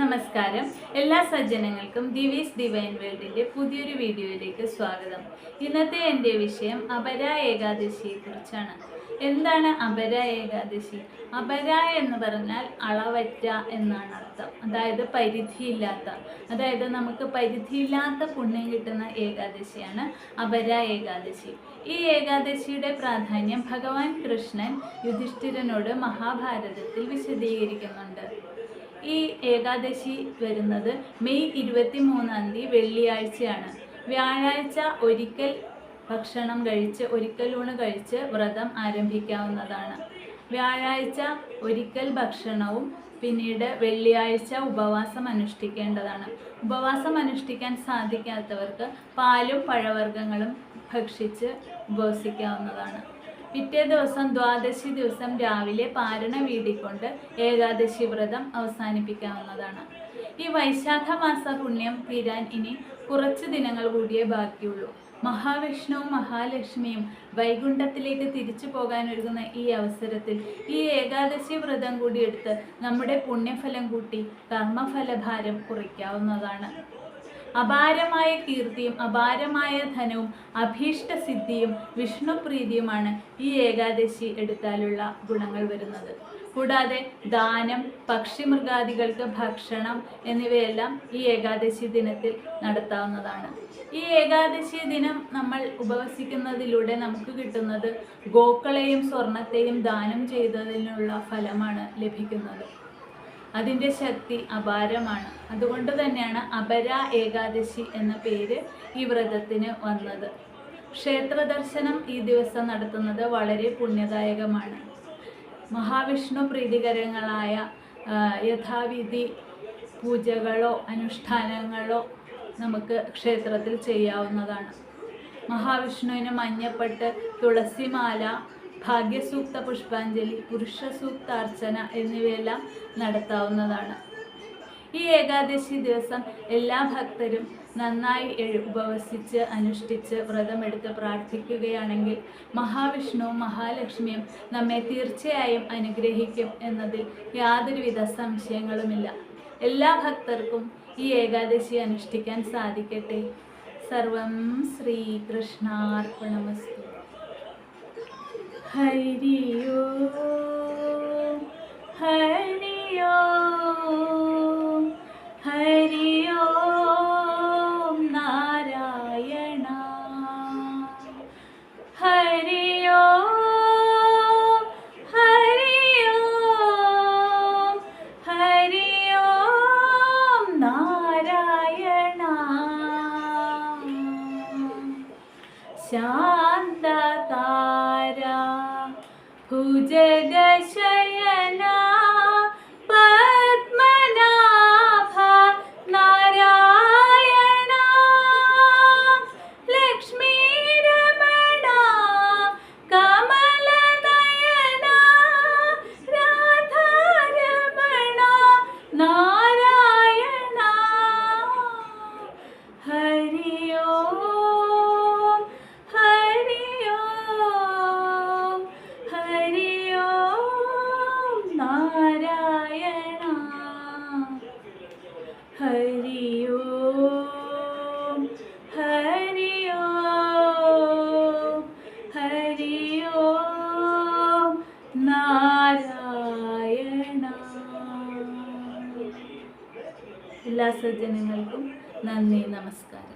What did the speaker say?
നമസ്കാരം. എല്ലാ സജ്ജനങ്ങൾക്കും ദിവീസ് ഡിവൈൻ വേൾഡിന്റെ പുതിയൊരു വീഡിയോയിലേക്ക് സ്വാഗതം. ഇന്നത്തെ എന്റെ വിഷയം അപര ഏകാദശിയെ കുറിച്ചാണ് എന്താണ് അപര ഏകാദശി? അപര എന്ന് പറഞ്ഞാൽ അളവറ്റ എന്നാണ് അർത്ഥം. അതായത് പരിധിയില്ലാത്ത അതായത് നമുക്ക് പരിധിയില്ലാത്ത പുണ്യം കിട്ടുന്ന ഏകാദശിയാണ് അപര ഏകാദശി. ഈ ഏകാദശിയുടെ പ്രാധാന്യം ഭഗവാൻ കൃഷ്ണൻ യുധിഷ്ഠിരനോട് മഹാഭാരതത്തിൽ വിശദീകരിക്കുന്നുണ്ട്. ഈ ഏകാദശി വരുന്നത് മെയ് ഇരുപത്തി മൂന്നാം തീയതി വെള്ളിയാഴ്ചയാണ്. വ്യാഴാഴ്ച ഒരിക്കൽ ഭക്ഷണം കഴിച്ച് ഒരിക്കൽ ഊണ് കഴിച്ച് വ്രതം ആരംഭിക്കാവുന്നതാണ്. വ്യാഴാഴ്ച ഒരിക്കൽ ഭക്ഷണവും പിന്നീട് വെള്ളിയാഴ്ച ഉപവാസം അനുഷ്ഠിക്കേണ്ടതാണ്. ഉപവാസം അനുഷ്ഠിക്കാൻ സാധിക്കാത്തവർക്ക് പാലും പഴവർഗങ്ങളും ഭക്ഷിച്ച് ഉപവസിക്കാവുന്നതാണ് പിറ്റേ ദിവസം ദ്വാദശി ദിവസം രാവിലെ പാരണ വീടിക്കൊണ്ട് ഏകാദശി വ്രതം അവസാനിപ്പിക്കാവുന്നതാണ്. ഈ വൈശാഖ മാസ പുണ്യം തീരാൻ ഇനി കുറച്ച് ദിനങ്ങൾ കൂടിയേ ബാക്കിയുള്ളൂ. മഹാവിഷ്ണുവും മഹാലക്ഷ്മിയും വൈകുണ്ഠത്തിലേക്ക് തിരിച്ചു പോകാൻ ഒരുങ്ങുന്ന ഈ അവസരത്തിൽ ഈ ഏകാദശി വ്രതം കൂടി എടുത്ത് നമ്മുടെ പുണ്യഫലം കൂട്ടി കർമ്മഫലഭാരം കുറയ്ക്കാവുന്നതാണ് അപാരമായ കീർത്തിയും അപാരമായ ധനവും അഭീഷ്ട സിദ്ധിയും വിഷ്ണുപ്രീതിയുമാണ് ഈ ഏകാദശി എടുത്താലുള്ള ഗുണങ്ങൾ വരുന്നത്. കൂടാതെ ദാനം പക്ഷിമൃഗാദികൾക്ക് ഭക്ഷണം എന്നിവയെല്ലാം ഈ ഏകാദശി ദിനത്തിൽ നടത്താവുന്നതാണ്. ഈ ഏകാദശി ദിനം നമ്മൾ ഉപവസിക്കുന്നതിലൂടെ നമുക്ക് കിട്ടുന്നത് ഗോക്കളെയും സ്വർണത്തെയും ദാനം ചെയ്തതിനുള്ള ഫലമാണ് ലഭിക്കുന്നത്. അതിന്റെ ശക്തി അപാരമാണ്. അതുകൊണ്ട് തന്നെയാണ് അപര ഏകാദശി എന്ന പേര് ഈ വ്രതത്തിന് വന്നത്. ക്ഷേത്ര ദർശനം ഈ ദിവസം നടത്തുന്നത് വളരെ പുണ്യദായകമാണ്. മഹാവിഷ്ണു പ്രീതികരങ്ങളായ യഥാവിധി പൂജകളോ അനുഷ്ഠാനങ്ങളോ നമുക്ക് ക്ഷേത്രത്തിൽ ചെയ്യാവുന്നതാണ്. മഹാവിഷ്ണുവിന് മഞ്ഞപ്പെട്ട് തുളസിമാല ഭാഗ്യസൂക്ത പുഷ്പാഞ്ജലി പുരുഷ സൂക്ത അർച്ചന എന്നിവയെല്ലാം നടത്താവുന്നതാണ്. ഈ ഏകാദശി ദിവസം എല്ലാ ഭക്തരും നന്നായി ഉപവസിച്ച് അനുഷ്ഠിച്ച് വ്രതമെടുത്ത് പ്രാർത്ഥിക്കുകയാണെങ്കിൽ മഹാവിഷ്ണുവും മഹാലക്ഷ്മിയും നമ്മെ തീർച്ചയായും അനുഗ്രഹിക്കും എന്നതിൽ യാതൊരുവിധ സംശയങ്ങളുമില്ല. എല്ലാ ഭക്തർക്കും ഈ ഏകാദശി അനുഷ്ഠിക്കാൻ സാധിക്കട്ടെ. സർവം ശ്രീകൃഷ്ണാർപ്പണമസ്തു. ഹരിയോ ഹരിയോ ഹരിയോ നാരായണ ഹരിയോ ഹരിയോ ഹരിയോ നാരായണ. ശാന്തതാര ഭുജഗശയന എല്ലാ സജ്ജനങ്ങൾക്കും നന്ദി നമസ്കാരം.